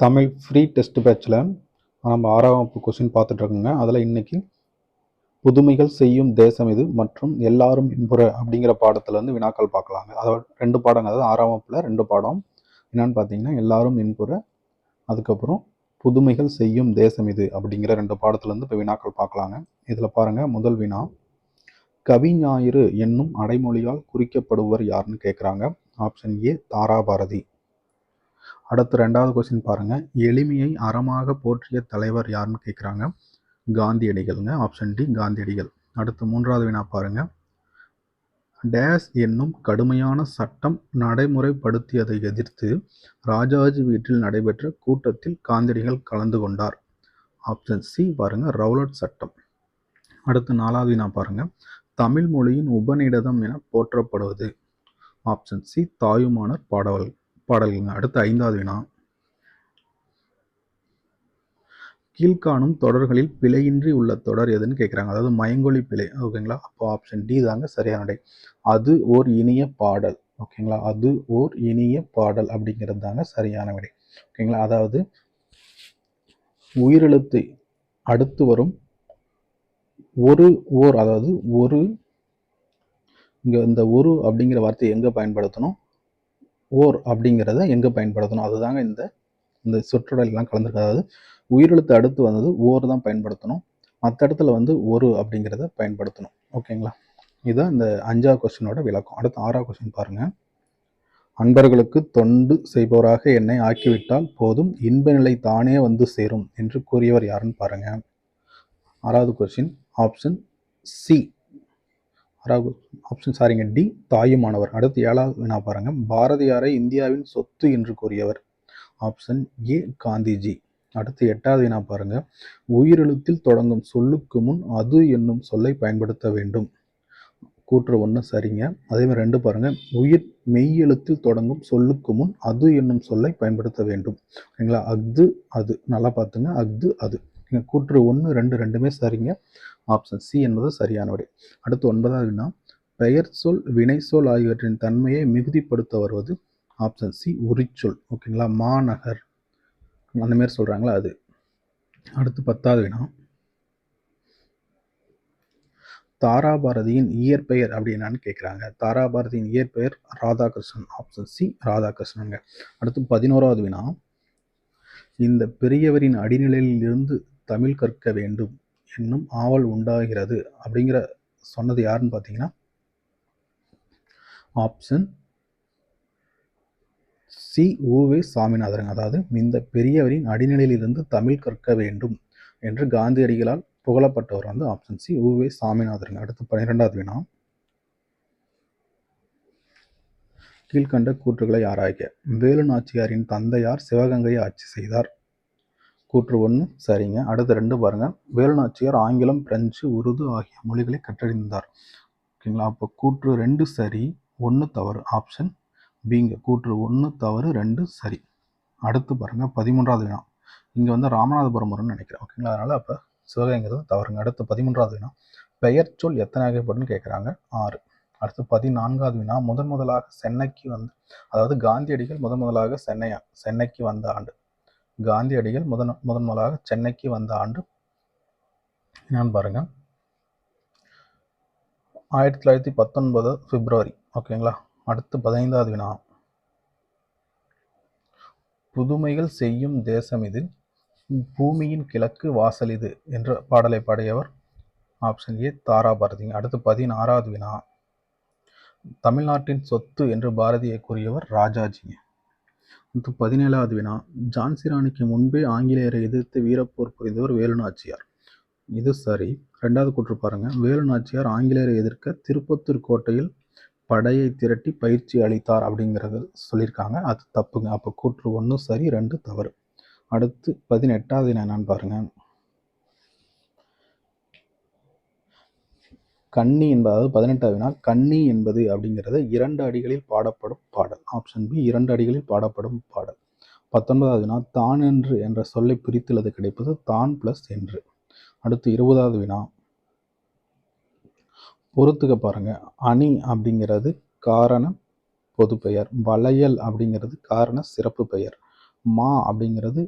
Tamil free test பேட்சில் நம்ம ஆறாம் வகுப்பு கொஸ்டின் பார்த்துட்ருக்கோங்க அதில் இன்னைக்கு புதுமைகள் செய்யும் தேசம் இது மற்றும் எல்லாரும் இன்புற அப்படிங்கிற பாடத்துலேருந்து வினாக்கள் பார்க்கலாங்க. அதாவது ரெண்டு பாடங்க. அதாவது ஆறாம் வகுப்பில் ரெண்டு பாடம். என்னென்னு பார்த்தீங்கன்னா எல்லாரும் இன்புற அதுக்கப்புறம் புதுமைகள் செய்யும் தேசம் இது அப்படிங்கிற ரெண்டு பாடத்துலேருந்து இப்போ வினாக்கள் பார்க்கலாங்க. இதில் பாருங்கள் முதல் வினா. கவிஞாயிறு என்னும் அடைமொழியால் குறிக்கப்படுவர் யாருன்னு கேட்குறாங்க ஆப்ஷன் ஏ தாராபாரதி. அடுத்து ரெண்டாவது கொஸ்டின் பாருங்கள் எளிமையை அறமாக போற்றிய தலைவர் யாருன்னு கேட்குறாங்க காந்தியடிகள்ங்க. ஆப்ஷன் டி காந்தியடிகள். அடுத்து மூன்றாவது வினா பாருங்க. டேஸ் என்னும் கடுமையான சட்டம் நடைமுறைப்படுத்தியதை எதிர்த்து ராஜாஜி வீட்டில் நடைபெற்ற கூட்டத்தில் காந்தியடிகள் கலந்து கொண்டார். ஆப்ஷன் சி பாருங்க. ரவுலட் சட்டம். அடுத்து நாலாவது வினா பாருங்கள் தமிழ் மொழியின் உபநிடதம் என போற்றப்படுவது. ஆப்ஷன் சி தாயுமானர் பாடவல் பாடல்கள். அடுத்த ஐந்தாவது வினா. கீழ்காணும் தொடர்களில் பிழையின்றி உள்ள தொடர் எதுன்னு கேட்குறாங்க அதாவது மயங்கொலி பிழை. ஓகேங்களா? அப்போ ஆப்ஷன் டி தாங்க சரியான விடை அது ஓர் இனிய பாடல். ஓகேங்களா? அது ஓர் இனிய பாடல் அப்படிங்கிறது தாங்க சரியான விடை ஓகேங்களா? அதாவது உயிரெழுத்தை அடுத்து வரும் ஒரு ஓர் அதாவது ஒரு இங்கே இந்த ஒரு அப்படிங்கிற வார்த்தையை எங்கே பயன்படுத்தணும்? ஓர் அப்படிங்கிறத எங்கே பயன்படுத்தணும்? அதுதாங்க இந்த இந்த சுற்றுடலாம் கலந்துருக்கு. அதாவது உயிரெழுத்து அடுத்து வந்தது ஓர் தான் பயன்படுத்தணும். மற்ற இடத்துல வந்து ஒரு அப்படிங்கிறத பயன்படுத்தணும். ஓகேங்களா? இதுதான் இந்த அஞ்சாவது கொஸ்டினோட விளக்கம். அடுத்து ஆறாவது கொஸ்டின் பாருங்கள் அன்பர்களுக்கு தொண்டு செய்பவராக என்னை ஆக்கிவிட்டால் போதும் இன்ப நிலை தானே வந்து சேரும் என்று கூறியவர் யாருன்னு பாருங்கள் ஆறாவது question option C. Rahu option சாரிங்க டி தாயுமானவர். அடுத்து ஏழாவது வினா பாருங்க. பாரதியாரை இந்தியாவின் சொத்து என்று கூறியவர். Option A Gandhiji. அடுத்து எட்டாவது வினா பாருங்க. உயிரெழுத்தில் தொடங்கும் சொல்லுக்கு முன் அது என்னும் சொல்லை பயன்படுத்த வேண்டும். கூற்று ஒன்று சரிங்க. அதே மாதிரி ரெண்டு பாருங்கள் உயிர் மெய்யெழுத்தில் தொடங்கும் சொல்லுக்கு முன் அது என்னும் சொல்லை பயன்படுத்த வேண்டும். ஓகேங்களா அஃது அது. நல்லா பார்த்துங்க. அஃது அது. கூற்று ஒன்று ரெண்டு ரெண்டுமே சரிங்க. ஆப்ஷன் சி என்பது சரியான விடை அடுத்து ஒன்பதாவது வினா பெயர் சொல் வினை சொல் ஆகியவற்றின் தன்மையை மிகுதிப்படுத்த வருவது ஆப்ஷன் சி உரிச்சொல். ஓகேங்களா? மாநகர். அந்த மாதிரி சொல்கிறாங்களா அது? அடுத்து பத்தாவது வினா. தாராபாரதியின் இயற்பெயர் அப்படி என்னன்னு கேட்குறாங்க தாராபாரதியின் இயற்பெயர் ராதாகிருஷ்ணன். Option C ராதாகிருஷ்ணனுங்க. அடுத்து பதினோராவது வினா. இந்த பெரியவரின் அடிநிலையில் இருந்து தமிழ் கற்க வேண்டும். என்னும் ஆவல் உண்டாகிறது. அப்படிங்கிற சொன்னது யாருன்னு பார்த்தீங்கன்னா ஆப்ஷன் சி. ஓவே சாமிநாதன் அதாவது இந்த பெரியவரின் அடிநிலையிலிருந்து தமிழ் கற்க வேண்டும் என்று காந்தியடிகளால் புகழப்பட்டவர் வந்து ஆப்ஷன் சி. உவே சாமிநாதன் அடுத்து பன்னிரெண்டாவது வினா. கீழ்கண்ட கூற்றுகளை ஆராய்க. வேலு நாச்சியாரின் தந்தையார் சிவகங்கையை ஆட்சி செய்தார். கூற்று ஒன்று. சரிங்க. அடுத்து ரெண்டு பாருங்கள் வேலுநாச்சியார் ஆங்கிலம் பிரெஞ்சு உருது ஆகிய மொழிகளை கற்றறிந்தார். ஓகேங்களா? அப்போ கூற்று ரெண்டு சரி ஒன்று தவறு. ஆப்ஷன் பிங்க கூற்று ஒன்று தவறு ரெண்டு சரி. அடுத்து பாருங்கள் பதிமூன்றாவது வினா. இங்கே வந்து ராமநாதபுரம் வரும்னு நினைக்கிறேன். ஓகேங்களா? அதனால் அப்போ சிவகங்கிறது தவறுங்க. அடுத்து பதிமூன்றாவது வினா. பெயர் சொல் எத்தனை வகைப்படுன்னு கேட்குறாங்க ஆறு. அடுத்து பதினான்காவது வினா. முதன் முதலாக சென்னைக்கு வந்து அதாவது காந்தியடிகள் முதன் முதலாக சென்னையா? சென்னைக்கு வந்த ஆண்டு. காந்தியடிகள் முதன் முதன் முதலாக சென்னைக்கு வந்த ஆண்டு என்னன்னு பாருங்கள் ஆயிரத்தி தொள்ளாயிரத்தி பத்தொன்பது பிப்ரவரி ஓகேங்களா? அடுத்து பதினைந்தாவது வினா. புதுமைகள் செய்யும் தேசம் இது பூமியின் கிழக்கு வாசல் இது என்ற பாடலை பாடியவர் ஆப்ஷன் ஏ தாரா பாரதிங்க அடுத்து பதினாறாவது வினா. தமிழ்நாட்டின் சொத்து என்று பாரதியை கூறியவர் ராஜாஜிங்க பதினேழாவது வினா. ஜான்சி ராணிக்கு முன்பே ஆங்கிலேயரை எதிர்த்து வீரப்போர் புரிந்தவர் வேலு நாச்சியார் இது சரி. ரெண்டாவது கூற்று பாருங்க. வேலு நாச்சியார் ஆங்கிலேயரை எதிர்க்க திருப்பத்தூர் கோட்டையில் படையை திரட்டி பயிற்சி அளித்தார் அப்படிங்கிறது சொல்லியிருக்காங்க. அது தப்புங்க. அப்போ கூற்று ஒன்று சரி ரெண்டு தவறு. அடுத்து பதினெட்டாவது என்னன்னு பாருங்கள் கன்னி என்பது அதாவது பதினெட்டாவது வினா கன்னி என்பது அப்படிங்கிறது இரண்டு அடிகளில் பாடப்படும் பாடல். ஆப்ஷன் பி இரண்டு அடிகளில் பாடப்படும் பாடல். பத்தொன்பதாவது வினா தான் என்று என்ற சொல்லை பிரித்துள்ளது கிடைப்பது தான் பிளஸ் என்று. அடுத்து இருபதாவது வினா பொறுத்துக்க பாருங்க. அணி அப்படிங்கிறது காரண பொது பெயர். வளையல் அப்படிங்கிறது காரண சிறப்பு பெயர். மா அப்படிங்கிறது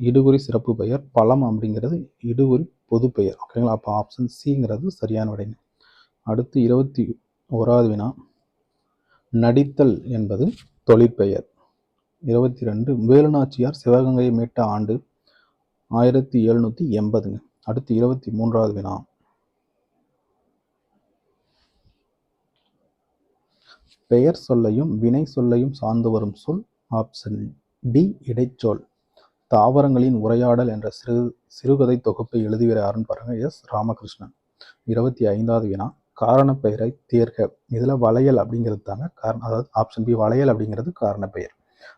இடுகுறி சிறப்பு பெயர். பழம் அப்படிங்கிறது இடுகுறி பொது பெயர். ஓகேங்களா அப்போ ஆப்ஷன் சிங்கிறது சரியான விடைங்க. அடுத்து இருபத்தி ஓராவது வினா. நடித்தல் என்பது தொழிற்பெயர். இருபத்தி ரெண்டு வேலுநாச்சியார் சிவகங்கையை மீட்ட ஆண்டு ஆயிரத்தி எழுநூற்றி எண்பதுங்க. அடுத்து இருபத்தி மூன்றாவது வினா. பெயர் சொல்லையும் வினை சொல்லையும் சார்ந்து வரும் சொல் ஆப்ஷன் டி இடைச்சொல். தாவரங்களின் உரையாடல் என்ற சிறு சிறுகதை தொகுப்பை எழுதுகிறாருன்னு யாருன்னு பாருங்க. எஸ். ராமகிருஷ்ணன். இருபத்தி ஐந்தாவது வினா. காரணப்பெயரை தேர்க. இதில் வளையல் அப்படிங்கிறது தாங்க காரணம். அதாவது ஆப்ஷன் பி வளையல் அப்படிங்கிறது காரணப்பெயர்.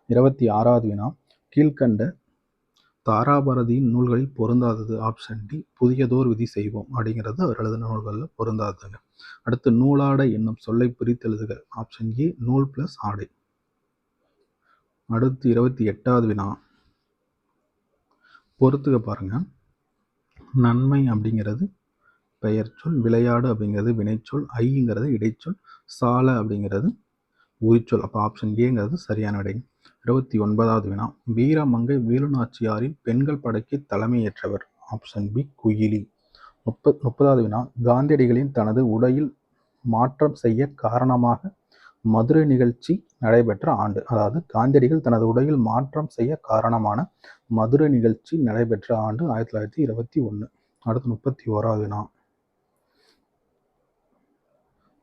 இருபத்தி ஆறாவது வினா. கீழ்கண்ட தாராபாரதியின் நூல்களில் பொருந்தாதது ஆப்ஷன் டி புதியதோர் விதி செய்வோம் அப்படிங்கிறது அவர் எழுதின நூல்களில் பொருந்தாததுங்க. அடுத்து நூலாடை என்னும் சொல்லை பிரித்தெழுதுக ஆப்ஷன் ஏ நூல் பிளஸ் ஆடை. அடுத்து இருபத்தி எட்டாவது வினா. பொறுத்துக்க பாருங்கள் நன்மை அப்படிங்கிறது பெயர் சொல் விளையாடு அப்படிங்கிறது வினைச்சொல் ஐங்கிறது இடைச்சொல் சாலை அப்படிங்கிறது உரிச்சொல். அப்போ ஆப்ஷன் ஏங்கிறது சரியான விடை. இருபத்தி ஒன்பதாவது வினா. வீரமங்கை வேலுநாச்சியாரின் பெண்கள் படைக்கு தலைமையேற்றவர். Option B Kuyili. முப்பத் முப்பதாவது வினா. காந்தியடிகளின் தனது உடையில் மாற்றம் செய்ய காரணமாக மதுரை நிகழ்ச்சி நடைபெற்ற ஆண்டு. அதாவது காந்தியடிகள் தனது உடையில் மாற்றம் செய்ய காரணமான மதுரை நிகழ்ச்சி நடைபெற்ற ஆண்டு ஆயிரத்தி தொள்ளாயிரத்தி இருபத்தி ஒன்று அடுத்து முப்பத்தி ஓராவது வினா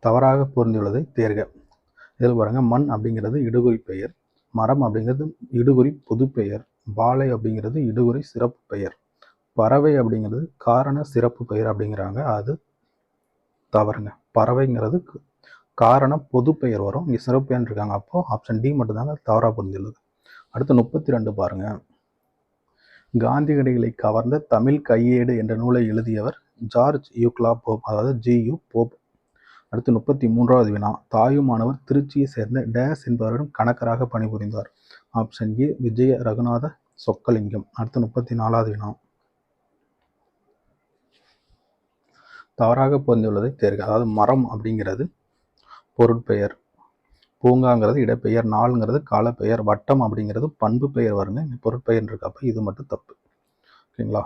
தவறாக பொருந்தியுள்ளதை தேர்க. இதில் பாருங்க மண் அப்படிங்கிறது இடுகுறி பெயர் மரம் அப்படிங்கிறது இடுகுறி பொது பெயர் வாழை அப்படிங்கிறது இடுகுறி சிறப்பு பெயர் பறவை அப்படிங்கிறது காரண சிறப்பு பெயர் அப்படிங்கிறாங்க. அது தவறுங்க. பறவைங்கிறது காரணம் பொது பெயர் வரும். இங்கே சிறப்பு பெயர் இருக்காங்க. அப்போது ஆப்ஷன் டி மட்டும்தாங்க தவறாக புரிஞ்சுள்ளது. அடுத்து முப்பத்தி ரெண்டு பாருங்கள் காந்தியடிகளை கவர்ந்த தமிழ் கையேடு என்ற நூலை எழுதியவர் ஜார்ஜ் யூக்லா போப் அதாவது ஜி. யு. போப். அடுத்து முப்பத்தி மூன்றாவது வினா. தாயுமானவர் திருச்சியை சேர்ந்த டேஸ் என்பவரிடம் கணக்கராக பணிபுரிந்தார். Option A e, Vijaya Raghunatha Chokkalingam. அடுத்து முப்பத்தி நாலாவது வினா. தவறாக பொருந்துள்ளதை தேர்க. அதாவது மரம் அப்படிங்கிறது பொருட்பெயர். பூங்காங்கிறது இடப்பெயர் நாளுங்கிறது காலப்பெயர் வட்டம் அப்படிங்கிறது பண்பு பெயர் வருங்க. பொருட்பெயர் இருக்கு இது மட்டும் தப்பு. ஓகேங்களா?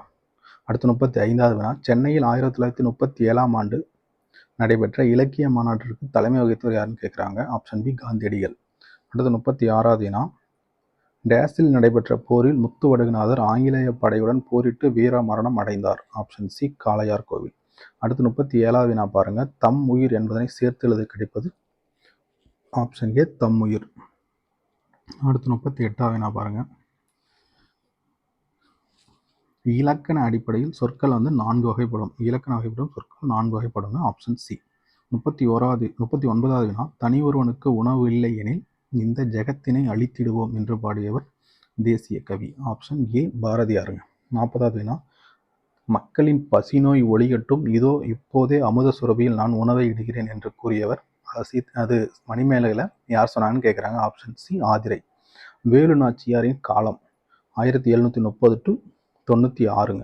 அடுத்து முப்பத்தி ஐந்தாவது வினா. சென்னையில் ஆயிரத்தி தொள்ளாயிரத்தி முப்பத்தி ஏழாம் ஆண்டு நடைபெற்ற இலக்கிய மாநாட்டிற்கு தலைமை வகித்தவர் யாருன்னு கேட்குறாங்க ஆப்ஷன் பி காந்தியடிகள். அடுத்து முப்பத்தி ஆறாவது வினா. டேஸில் நடைபெற்ற போரில் முத்துவடுகநாதர் ஆங்கிலேய படையுடன் போரிட்டு வீர மரணம் அடைந்தார். ஆப்ஷன் சி காளையார் கோவில். அடுத்து முப்பத்தி ஏழாவது வினா பாருங்கள் தம் உயிர் என்பதனை சேர்த்து எழுத கிடைப்பது ஆப்ஷன் ஏ தம் உயிர். அடுத்து முப்பத்தி எட்டாவது வினா பாருங்கள் இலக்கண அடிப்படையில் சொற்கள் வந்து நான்கு வகைப்படும். இலக்கண வகைப்படும் சொற்கள் நான்கு வகைப்படுங்க ஆப்ஷன் சி முப்பத்தி ஓராவது முப்பத்தி ஒன்பதாவது வினா தனி ஒருவனுக்கு உணவு இல்லை எனில் இந்த ஜெகத்தினை அழித்திடுவோம் என்று பாடியவர் தேசிய கவி. Option A பாரதியாருங்க. நாற்பதாவது வினா மக்களின் பசிநோய் ஒளிகட்டும் இதோ இப்போதே அமுத சுரபியில் நான் உணவை இடுகிறேன் என்று கூறியவர். அசி அது மணிமேலையில் யார் சொன்னாங்கன்னு கேட்குறாங்க ஆப்ஷன் சி ஆதிரை. வேலு நாச்சியாரின் காலம் ஆயிரத்தி எழுநூற்றி முப்பது டு தொண்ணூற்றி ஆறுங்க.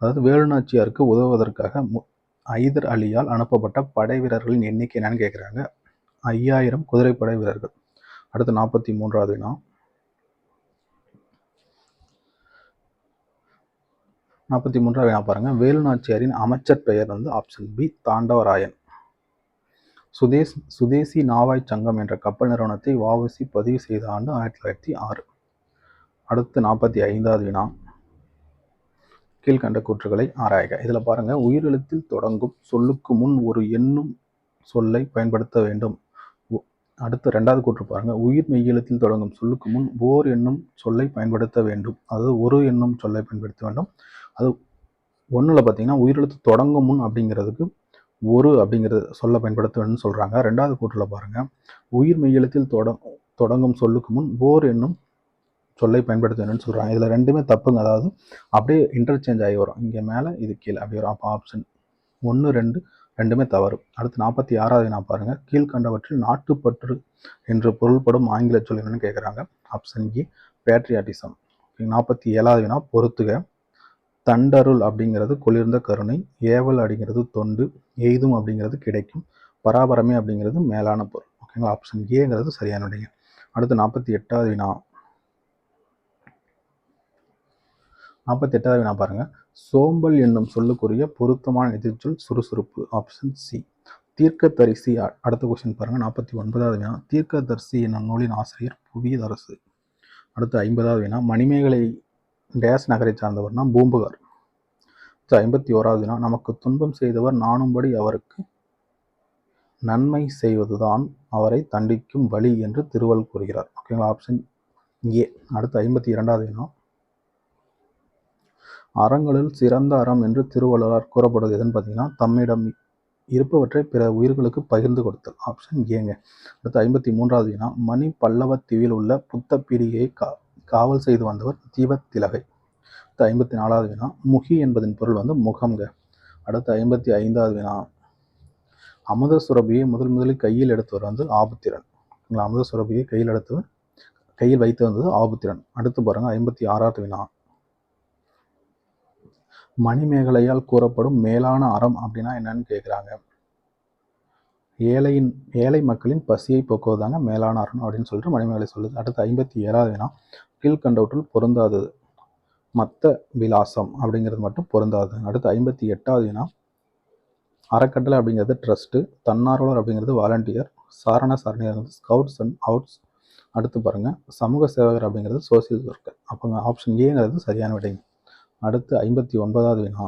அதாவது வேலு நாச்சியாருக்கு உதவுவதற்காக மு ஐதர் அலியால் அனுப்பப்பட்ட படை வீரர்களின் எண்ணிக்கை என்னன்னு கேட்குறாங்க ஐயாயிரம் குதிரைப்படை வீரர்கள். அடுத்து நாற்பத்தி மூன்றாவது வினா. நாற்பத்தி மூன்றாவது வினா பாருங்க. வேலு நாச்சியாரின் அமைச்சர் பெயர் வந்து ஆப்ஷன் பி தாண்டவராயன். சுதேஸ் சுதேசி நாவாய் சங்கம் என்ற கப்பல் நிறுவனத்தை வாவசி பதிவு செய்த ஆண்டு ஆயிரத்தி தொள்ளாயிரத்தி ஆறு. அடுத்து நாற்பத்தி ஐந்தாவது வினா. கீழ்கண்ட கூற்றுகளை ஆராய்க. இதில் பாருங்க உயிரெழுத்தில் தொடங்கும் சொல்லுக்கு முன் ஒரு எண்ணும் சொல்லை பயன்படுத்த வேண்டும். அடுத்து ரெண்டாவது கூற்று பாருங்க. உயிர் மெய்யெழுத்தில் தொடங்கும் சொல்லுக்கு முன் ஓர் என்னும் சொல்லை பயன்படுத்த வேண்டும். அதாவது ஒரு என்னும் சொல்லை பயன்படுத்த வேண்டும். அது ஒன்றில் பார்த்தீங்கன்னா உயிரெழுத்து தொடங்கும் முன் அப்படிங்கிறதுக்கு ஒரு அப்படிங்கிறது சொல்ல பயன்படுத்த சொல்கிறாங்க ரெண்டாவது கூற்றில் பாருங்கள் உயிர் மெய்யெழுத்தில் தொட தொடங்கும் சொல்லுக்கு முன் ஓர் என்னும் சொல்லை பயன்படுத்தணும்னு சொல்கிறாங்க இதில் ரெண்டுமே தப்புங்க. அதாவது அப்படியே இன்டர்சேஞ்ச் ஆகி வரும். இங்கே மேலே இது கீழே அப்படி வரும். அப்போ ஆப்ஷன் ஒன்று ரெண்டு ரெண்டுமே தவறு. அடுத்து நாற்பத்தி ஆறாவது நான் பாருங்கள் கீழ்கண்டவற்றில் நாட்டுப்பற்று என்று பொருள்படும் ஆங்கில சொல் என்னன்னு கேட்குறாங்க ஆப்ஷன் ஏ பேட்ரியாட்டிசம் நாற்பத்தி ஏழாவது வினா பொறுத்துக. தண்டருள் அப்படிங்கிறது குளிர்ந்த கருணை ஏவல் அப்படிங்கிறது தொண்டு எய்தும் அப்படிங்கிறது கிடைக்கும் பராபரமே அப்படிங்கிறது மேலான பொருள். ஓகேங்களா ஆப்ஷன் ஏங்கிறது சரியான விடைங்க. அடுத்து நாற்பத்தி எட்டாவது வினா. நாற்பத்தி எட்டாவது வினா பாருங்க. சோம்பல் என்னும் சொல்லுக்குரிய பொருத்தமான எதிர்ச்சொல் சுறுசுறுப்பு. ஆப்ஷன் சி தீர்க்கதரிசி அடுத்த கொஸ்டின் பாருங்க. நாற்பத்தி ஒன்பதாவது வினா. தீர்க்கதரிசி என்னும் நூலின் ஆசிரியர் புவியரசு. அடுத்து ஐம்பதாவது வினா. மணிமேகலை டேஸ் நகரை சார்ந்தவர்னா பூம்புகார். ஐம்பத்தி ஓராவது வினா நமக்கு துன்பம் செய்தவர் நானும்படி அவருக்கு நன்மை செய்வதுதான் அவரை தண்டிக்கும் வழி என்று திருவள் கூறுகிறார். ஓகேங்களா? ஆப்ஷன் ஏ அடுத்து ஐம்பத்தி இரண்டாவது வினா அறங்களில் சிறந்த அறம் என்று திருவள்ளுவர் கூறப்படுவது எதுன்னு பார்த்தீங்கன்னா தம்மிடம் இருப்பவற்றை பிற உயிர்களுக்கு பகிர்ந்து கொடுத்தல். ஆப்ஷன் ஏங்க அடுத்து ஐம்பத்தி மூன்றாவது வினா மணி பல்லவத்தீவில் உள்ள புத்த பீடிகையை கா காவல் செய்து வந்தவர் தீபத்திலகை அடுத்து ஐம்பத்தி நாலாவது வினா முகி என்பதன் பொருள் வந்து முகம்ங்க. அடுத்து ஐம்பத்தி ஐந்தாவது வினா அமுத சுரபியை முதல் முதலில் கையில் எடுத்தவர் வந்து ஆபுத்திரன். அமுத சுரபியை கையில் எடுத்தவர் கையில் வைத்து வந்தது ஆபுத்திரன். அடுத்து பாருங்க ஐம்பத்தி ஆறாவது வினா. மணிமேகலையால் கூறப்படும் மேலான அறம் அப்படின்னா என்னன்னு கேட்குறாங்க ஏழையின் ஏழை மக்களின் பசியை போக்குவதாங்க மேலான அறம் அப்படின்னு சொல்லிட்டு மணிமேகலை சொல்லுது. அடுத்து ஐம்பத்தி ஏழாவது வினா கீழ்கண்டவற்றுள் பொருந்தாதது. மத்த விலாசம் அப்படிங்கிறது மட்டும் பொருந்தாது. அடுத்து ஐம்பத்தி எட்டாவது வினா அறக்கட்டளை அப்படிங்கிறது ட்ரஸ்ட்டு தன்னார்வலர் அப்படிங்கிறது வாலண்டியர் சாரண சரணியர் ஸ்கவுட்ஸ் அண்ட் அவுட்ஸ் அடுத்து பாருங்கள் சமூக சேவகர் அப்படிங்கிறது சோசியல் ஒர்க்கர் அப்போ ஆப்ஷன் ஏங்கிறது சரியான விடை. அடுத்து ஐம்பத்தி ஒன்பதாவது வினா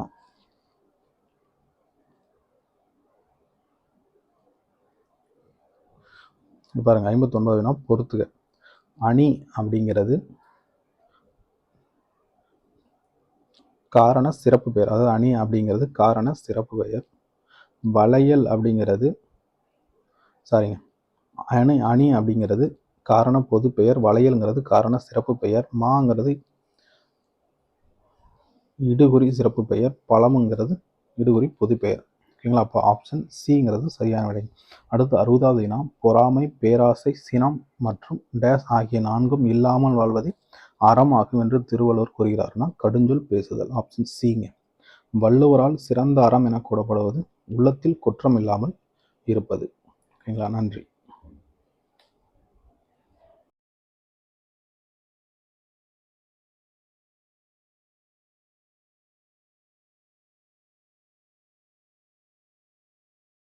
பாருங்கள் ஐம்பத்தி ஒன்பது வினா பொறுத்துக அணி அப்படிங்கிறது காரண சிறப்பு பெயர். அதாவது அணி அப்படிங்கிறது காரண சிறப்பு பெயர். வளையல் அப்படிங்கிறது சாரிங்க அணி அணி அப்படிங்கிறது காரண பொது பெயர். வளையல்ங்கிறது காரண சிறப்பு பெயர். மாங்கிறது இடுகுறி சிறப்பு பெயர். பழமுங்கிறது இடுகுறி பொது பெயர். ஓகேங்களா? அப்போ ஆப்ஷன் சிங்கிறது சரியான விடை. அடுத்து அறுபதாவது இனம் பொறாமை பேராசை சினம் மற்றும் டேஸ் ஆகிய நான்கும் இல்லாமல் வாழ்வதை அறம் ஆகும் என்று திருவள்ளுவர் கூறுகிறார்னா கடுஞ்சொல் பேசுதல் ஆப்ஷன் சிங்க வள்ளுவரால் சிறந்த அறம் என கூறப்படுவது உள்ளத்தில் குற்றம் இல்லாமல் இருப்பது. ஓகேங்களா? நன்றி.